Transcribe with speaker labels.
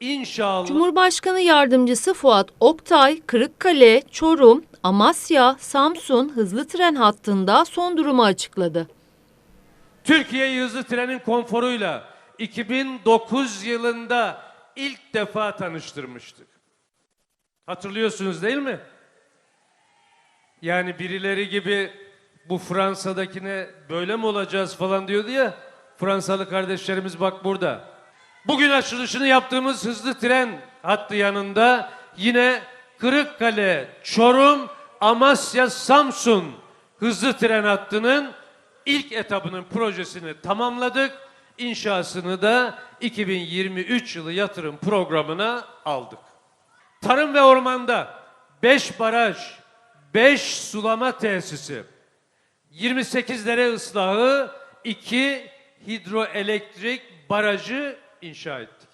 Speaker 1: inşallah
Speaker 2: Cumhurbaşkanı Yardımcısı Fuat Oktay, Kırıkkale, Çorum, Amasya, Samsun hızlı tren hattında son durumu açıkladı.
Speaker 1: Türkiye'yi hızlı trenin konforuyla 2009 yılında ilk defa tanıştırmıştık. Hatırlıyorsunuz değil mi? Yani birileri gibi bu Fransa'dakine böyle mi olacağız falan diyordu ya. Fransalı kardeşlerimiz bak burada. Bugün açılışını yaptığımız hızlı tren hattı yanında yine Kırıkkale, Çorum, Amasya, Samsun hızlı tren hattının ilk etabının projesini tamamladık. İnşasını da 2023 yılı yatırım programına aldık. Tarım ve ormanda 5 baraj, 5 sulama tesisi, 28 dere ıslahı, 2 hidroelektrik barajı inşa ettik.